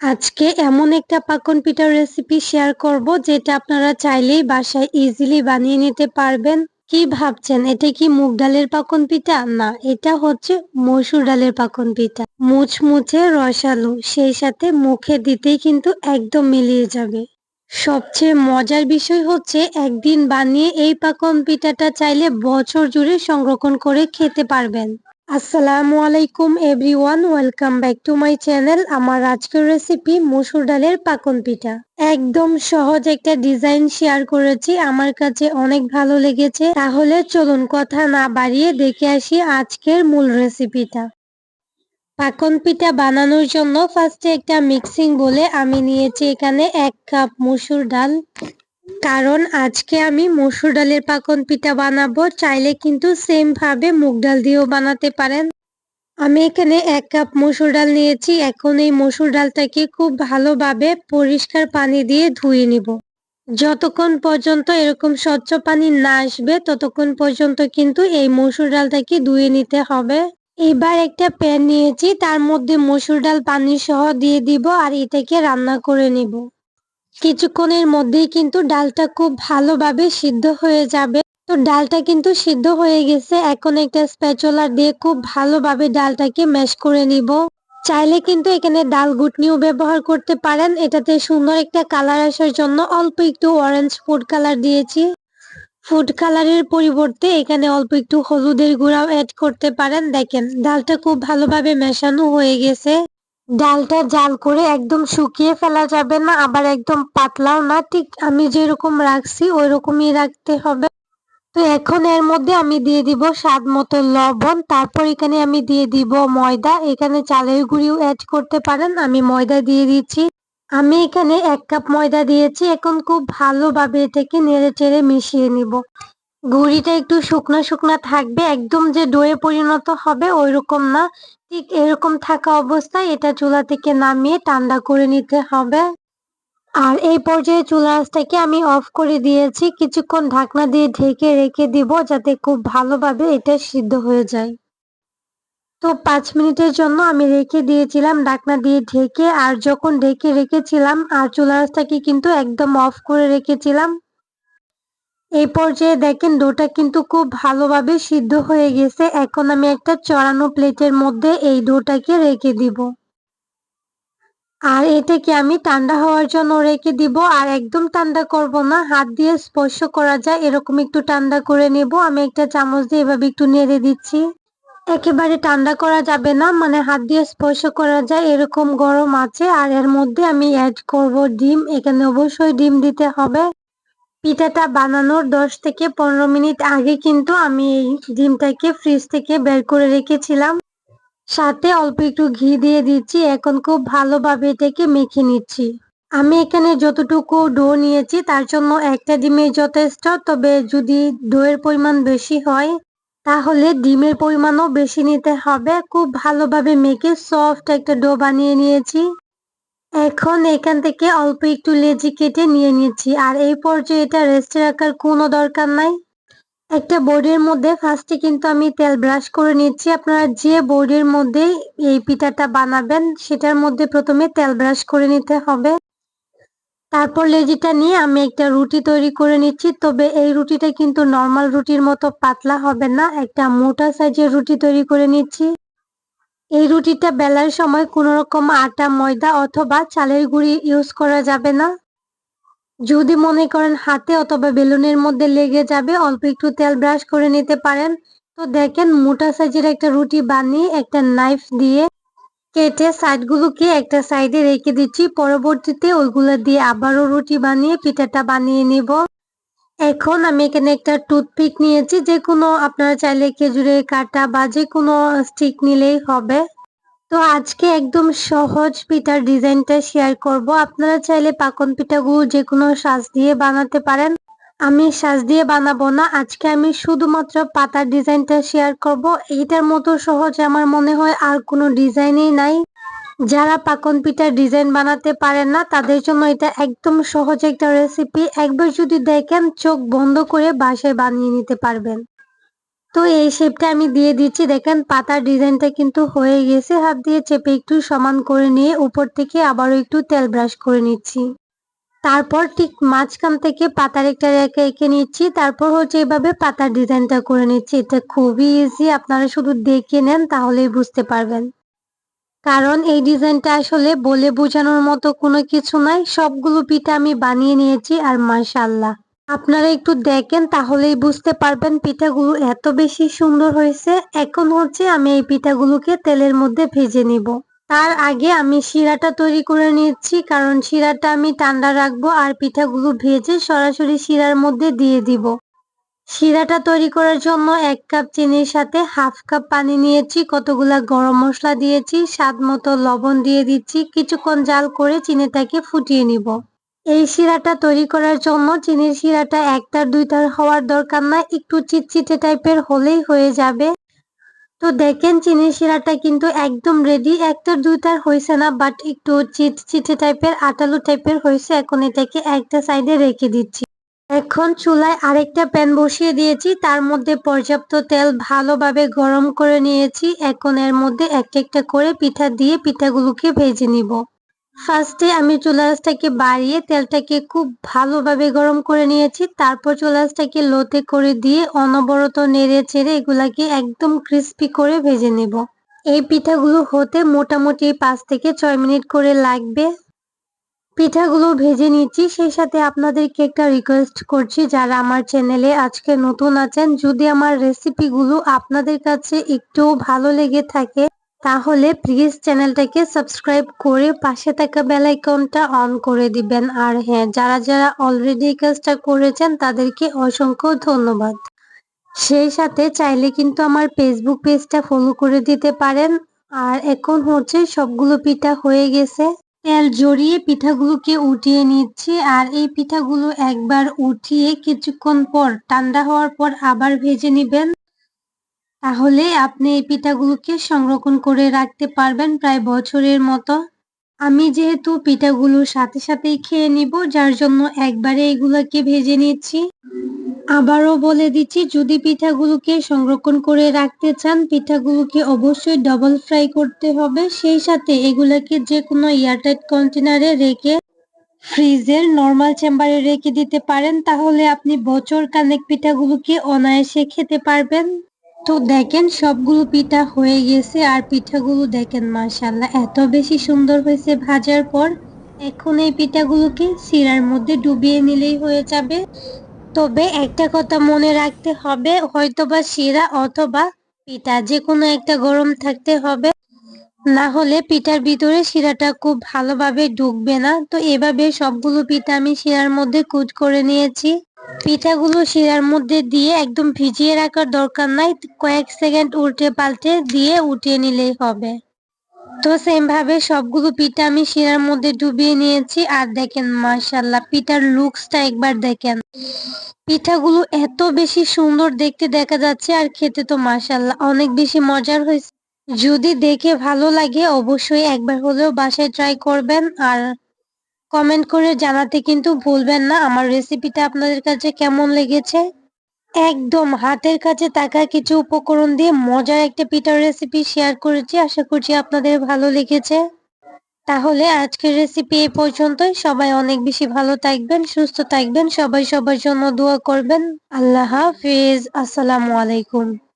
আজকে এমন একটা পাকন পিঠার রেসিপি শেয়ার করব যেটা আপনারা চাইলেই বাসায় ইজিলি বানিয়ে নিতে পারবেন। কি ভাবছেন? এটা কি মুগ ডালের পাকন পিঠা? না, এটা হচ্ছে মসুর ডালের পাকন পিঠা। মুচমুচে রসালো, সেই সাথে মুখে দিতেই কিন্তু একদম মিলিয়ে যাবে। সবচেয়ে মজার বিষয় হচ্ছে একদিন বানিয়ে এই পাকন পিঠাটা চাইলে বছর জুড়ে সংরক্ষণ করে খেতে পারবেন। আসসালামু আলাইকুম, everyone. Welcome back to my channel. আমার আজকের রেসিপি মসুর ডালের পাকন পিঠা। একদম সহজ একটা ডিজাইন শেয়ার করেছি। আমার কাছে অনেক ভালো লেগেছে। তাহলে চলুন কথা না বাড়িয়ে দেখে আসি আজকের মূল রেসিপিটা পাকন পিঠা বানানোর জন্য ফার্স্টে একটা মিক্সিং বলে আমি নিয়েছি এখানে এক কাপ মসুর ডাল। কারণ আজকে আমি মসুর ডালের পাকন পিঠা বানাবো। চাইলে কিন্তু সেম ভাবে মুগ ডাল দিয়েও বানাতে পারেন। আমি এখানে এক কাপ মসুর ডাল নিয়েছি। এখন এই মসুর ডালটাকে খুব ভালোভাবে পরিষ্কার পানি দিয়ে ধুয়ে নিব। যতক্ষণ পর্যন্ত এরকম স্বচ্ছ পানি না আসবে, ততক্ষণ পর্যন্ত কিন্তু এই মসুর ডালটাকে ধুয়ে নিতে হবে। এবার একটা প্যান নিয়েছি। তার মধ্যে মসুর ডাল পানি সহ দিয়ে দিব আর এটাকে রান্না করে নিব। কিছুক্ষণের মধ্যেই কিন্তু ডালটা খুব ভালোভাবে সিদ্ধ হয়ে যাবে। তো ডালটা কিন্তু সিদ্ধ হয়ে গেছে। এখন একটা স্প্যাচুলার দিয়ে খুব ভালোভাবে ডালটাকে ম্যাশ করে নিব। চাইলে কিন্তু এখানে ডাল গুটনিও ব্যবহার করতে পারেন। এটাতে সুন্দর একটা কালার আসার জন্য অল্প একটু অরেঞ্জ ফুড কালার দিয়েছি। ফুড কালারের পরিবর্তে এখানে অল্প একটু হলুদের গুঁড়াও অ্যাড করতে পারেন। দেখেন, ডালটা খুব ভালোভাবে মেশানো হয়ে গেছে। ডালটা জাল করে একদম শুকিয়ে ফেলা যাবে না, আবার একদম পাতলাও না। ঠিক আমি যেরকম রাখছি ওই রকমই রাখতে হবে। তো এখন এর মধ্যে আমি দিয়ে দিব স্বাদ মতো লবণ, তারপর এখানে আমি দিয়ে দিব ময়দা। এখানে চালের গুঁড়িও অ্যাড করতে পারেন, আমি ময়দা দিয়ে দিচ্ছি। আমি এখানে এক কাপ ময়দা দিয়েছি, এখন খুব ভালোভাবে এটাকে নেড়ে চেড়ে মিশিয়ে নিব। গুঁড়িটা একটু শুকনা শুকনা থাকবে, একদম যে ডোয়ে পরিণত হবে ওই রকম না। ঠিক এরকম থাকা অবস্থায় এটা চুলা থেকে নামিয়ে ঠান্ডা করে নিতে হবে। আর এই পর্যায়ে চুলা আঁচটাকে আমি অফ করে দিয়েছি। কিছুক্ষণ ঢাকনা দিয়ে ঢেকে রেখে দিব যাতে খুব ভালোভাবে এটা সিদ্ধ হয়ে যায়। তো পাঁচ মিনিটের জন্য আমি রেখে দিয়েছিলাম ঢাকনা দিয়ে ঢেকে। আর যখন ঢেকে রেখেছিলাম, আর চুলা আঁচটাকে কিন্তু একদম অফ করে রেখেছিলাম এই পর্যায়ে দেখেন ডোটা কিন্তু খুব ভালোভাবে সিদ্ধ হয়ে গেছে। এখন আমি একটা চড়ানো প্লেটের মধ্যে এই ডোটাকে রেখে দিব। আর এটাকে আমি ঠান্ডা হওয়ার জন্য রেখে দিব। আর একদম ঠান্ডা করব না। হাত দিয়ে স্পর্শ করা যায়, এরকম একটু ঠান্ডা করে নেব। আমি একটা চামচ দিয়ে এভাবে একটু নেড়ে দিচ্ছি। একেবারে ঠান্ডা করা যাবে না মানে হাত দিয়ে স্পর্শ করা যায়, এরকম গরম আছে। আর এর মধ্যে আমি অ্যাড করব ডিম। এখানে অবশ্যই ডিম দিতে হবে। পিঠাটা বানানোর দশ থেকে পনেরো মিনিট আগে কিন্তু আমি এই ডিমটাকে ফ্রিজ থেকে বের করে রেখেছিলাম। সাথে অল্প একটু ঘি দিয়ে দিচ্ছি, এখন খুব ভালোভাবে এটাকে মেখে নিচ্ছি। আমি এখানে যতটুকু ডো নিয়েছি তার জন্য একটা ডিমে যথেষ্ট, তবে যদি ডোয়ের পরিমাণ বেশি হয়, তাহলে ডিমের পরিমাণও বেশি নিতে হবে। খুব ভালোভাবে মেখে সফট একটা ডো বানিয়ে নিয়েছি। এখন এখান থেকে অল্প একটু লেজি কেটে নিয়ে নিচ্ছি। আর এই পর্যায়ে এটা রেস্টে রাখার কোনো দরকার নাই। একটা বোর্ডের মধ্যে ফার্স্টে কিন্তু আমি তেল ব্রাশ করে নিচ্ছি। আপনারা যে বোর্ডের মধ্যে এই পিঠাটা বানাবেন, সেটার মধ্যে প্রথমে তেল ব্রাশ করে নিতে হবে। তারপর লেজিটা নিয়ে আমি একটা রুটি তৈরি করে নিচ্ছি। তবে এই রুটিটা কিন্তু নর্মাল রুটির মতো পাতলা হবে না। একটা মোটা সাইজের রুটি তৈরি করে নিচ্ছি। এই রুটিটা বেলার সময় কোনো রকম আটা, ময়দা অথবা চালের গুঁড়ি ইউজ করা যাবে না। যদি মনে করেন হাতে অথবা বেলুনের মধ্যে লেগে যাবে, অল্প একটু তেল ব্রাশ করে নিতে পারেন। তো দেখেন মোটা সাইজের একটা রুটি বানিয়ে একটা নাইফ দিয়ে কেটে সাইডগুলোকে একটা সাইডে রেখে দিচ্ছি। পরবর্তীতে ওইগুলো দিয়ে আবারও রুটি বানিয়ে পিঠাটা বানিয়ে নিব। এখন আমি এখানে একটা টুথপিক নিয়েছি যে কোনো আপনারা চাইলে খেজুরের কাটা বা যে কোনো স্টিক নিলেই হবে। তো আজকে একদম সহজ পিঠার ডিজাইনটা শেয়ার করব। আপনারা চাইলে পাকন পিঠাগুলো যে কোনো সাজ দিয়ে বানাতে পারেন। আমি সাজ দিয়ে বানাবো না, আজকে আমি শুধুমাত্র পাতার ডিজাইনটা শেয়ার করব। এইটার মতো সহজ আমার মনে হয় আর কোনো ডিজাইনই নাই। যারা পাকন পিঠার ডিজাইন বানাতে পারেন না, তাদের জন্য এটা একদম সহজ একটা রেসিপি একবার যদি দেখেন, চোখ বন্ধ করে বাসায় বানিয়ে নিতে পারবেন। তো এই শেপটা আমি দিয়ে দিচ্ছি। দেখেন, পাতার ডিজাইনটা কিন্তু হয়ে গেছে। হাত দিয়ে চেপে একটু সমান করে নিয়ে উপর থেকে আবারও একটু তেল ব্রাশ করে নিচ্ছি। তারপর ঠিক মাঝখান থেকে পাতার একটা রেখে এঁকে নিচ্ছি। তারপর হচ্ছে এভাবে পাতার ডিজাইনটা করে নিচ্ছি। এটা খুবই ইজি আপনারা শুধু দেখে নেন, তাহলেই বুঝতে পারবেন। কারণ এই ডিজাইনটা আসলে বলে বোঝানোর মতো কোনো কিছু নাই। সবগুলো পিঠা আমি বানিয়ে নিয়েছি আর মাশাল্লাহ আপনারা একটু দেখেন তাহলেই বুঝতে পারবেন পিঠাগুলো এত বেশি সুন্দর হয়েছে। এখন হচ্ছে আমি এই পিঠাগুলোকে তেলের মধ্যে ভেজে নিব। তার আগে আমি শিরাটা তৈরি করে নিচ্ছি কারণ শিরাটা আমি ঠান্ডা রাখব আর পিঠাগুলো ভেজে সরাসরি শিরার মধ্যে দিয়ে দিব। শিরাটা তৈরি করার জন্য এক কাপ চিনির সাথে হাফ কাপ পানি নিয়েছি, কতগুলা গরম মশলা দিয়েছি, স্বাদ মতো লবণ দিয়ে দিচ্ছি, কিছুক্ষণ জাল করে চিনিটাকে ফুটিয়ে নিব। এই শিরাটা তৈরি করার জন্য চিনির শিরাটা একটার দুইটার হওয়ার দরকার না, একটু চিটচিটে টাইপের হলেই হয়ে যাবে। তো দেখেন চিনির শিরাটা কিন্তু একদম রেডি একটার দুইটার হয়েছে না বাট একটু চিটচিটে টাইপের, আটালু টাইপের হয়েছে এখন এটাকে একটা সাইডে রেখে দিচ্ছি। এখন চুলায় আরেকটা প্যান বসিয়ে দিয়েছি। তার মধ্যে পর্যাপ্ত তেল ভালোভাবে গরম করে নিয়েছি। এখন এর মধ্যে একটা একটা করে পিঠা দিয়ে পিঠাগুলোকে ভেজে নিব। ফার্স্টে আমি চুলাসটাকে বাড়িয়ে তেলটাকে খুব ভালোভাবে গরম করে নিয়েছি। তারপর চুলাসটাকে লোতে করে দিয়ে অনবরত নেড়ে ছেড়ে এগুলাকে একদম ক্রিস্পি করে ভেজে নেব। এই পিঠাগুলো হতে মোটামুটি পাঁচ থেকে ছয় মিনিট করে লাগবে। পিঠাগুলো ভেজে নিচ্ছি। সেই সাথে আপনাদেরকে একটা রিকোয়েস্ট করছি, যারা আমার চ্যানেলে আজকে নতুন আছেন, যদি আমার রেসিপিগুলো আপনাদের কাছে একটু ভালো লেগে থাকে, তাহলে প্লিজ চ্যানেলটাকে সাবস্ক্রাইব করে পাশে থাকা বেল আইকনটা অন করে দিবেন। আর হ্যাঁ যারা যারা অলরেডি কাজটা করেছেন, তাদেরকে অসংখ্য ধন্যবাদ। সেই সাথে চাইলে কিন্তু আমার ফেসবুক পেজটা ফলো করে দিতে পারেন। আর এখন হচ্ছে সবগুলো পিঠা হয়ে গেছে। তেল জড়িয়ে পিঠাগুলোকে উঠিয়ে নিচ্ছি আর এই পিঠাগুলো একবার উঠিয়ে কিছুক্ষণ পর ঠান্ডা হওয়ার পর আবার ভেজে নেবেন। তাহলে আপনি এই পিঠাগুলোকে সংরক্ষণ করে রাখতে পারবেন প্রায় বছরের মতো। আমি যেহেতু পিঠাগুলো সাথে সাথেই খেয়ে নিব, যার জন্য একবারে এগুলোকে ভেজে নিচ্ছি। আবারও বলে দিচ্ছি, যদি পিঠাগুলোকে সংরক্ষণ করে রাখতে চান, পিঠাগুলোকে অবশ্যই ডবল ফ্রাই করতে হবে। সেই সাথে এগুলোকে যে কোনো এয়ারটাইট কন্টেনারে রেখে ফ্রিজের নর্মাল চেম্বারে রেখে দিতে পারেন। তাহলে আপনি বছর কানেক পিঠাগুলোকে অনায়াসে খেতে পারবেন। তো দেখেন, সবগুলো পিঠা হয়ে গেছে আর পিঠাগুলো দেখেন মাশাল্লাহ এত বেশি সুন্দর হয়েছে ভাজার পর। এখন এই পিঠাগুলোকে শিরার মধ্যে ডুবিয়ে নিলেই হয়ে যাবে। তবে একটা কথা মনে রাখতে হবে, হয়তোবা শিরা অথবা পিঠা যে কোনো একটা গরম থাকতে হবে। না হলে পিঠার ভিতরে শিরাটা খুব ভালোভাবে ঢুকবে না। তো এভাবে সবগুলো পিঠা আমি শিরার মধ্যে কুচ করে নিয়েছি। পিঠাগুলো শিরার মধ্যে দিয়ে একদম ভিজিয়ে রাখার দরকার নাই, কয়েক সেকেন্ড উল্টে পাল্টে দিয়ে উঠিয়ে নিলেই হবে। তো সেম ভাবে সবগুলো পিঠা আমি শিরার মধ্যে ডুবিয়ে নিয়েছি। আর দেখেন মাশাল্লাহ পিঠার লুকসটা একবার দেখেন। পিঠাগুলো এত বেশি সুন্দর দেখতে দেখা যাচ্ছে আর খেতে তো মাশাল্লাহ অনেক বেশি মজার হয়েছে। যদি দেখে ভালো লাগে, অবশ্যই একবার হলেও বাসায় ট্রাই করবেন। আর কমেন্ট করে জানাতে কিন্তু ভুলবেন না। আমার রেসিপিটা আপনাদের কাছে কেমন লেগেছে? একদম হাতের কাছে থাকা কিছু উপকরণ দিয়ে মজার একটা পিঠার রেসিপি শেয়ার করেছি। আশা করছি আপনাদের ভালো লেগেছে। তাহলে আজকের রেসিপি এ পর্যন্তই। সবাই অনেক বেশি ভালো থাকবেন, সুস্থ থাকবেন। সবাই সবার জন্য দোয়া করবেন। আল্লাহ হাফিজ। আসসালামু আলাইকুম।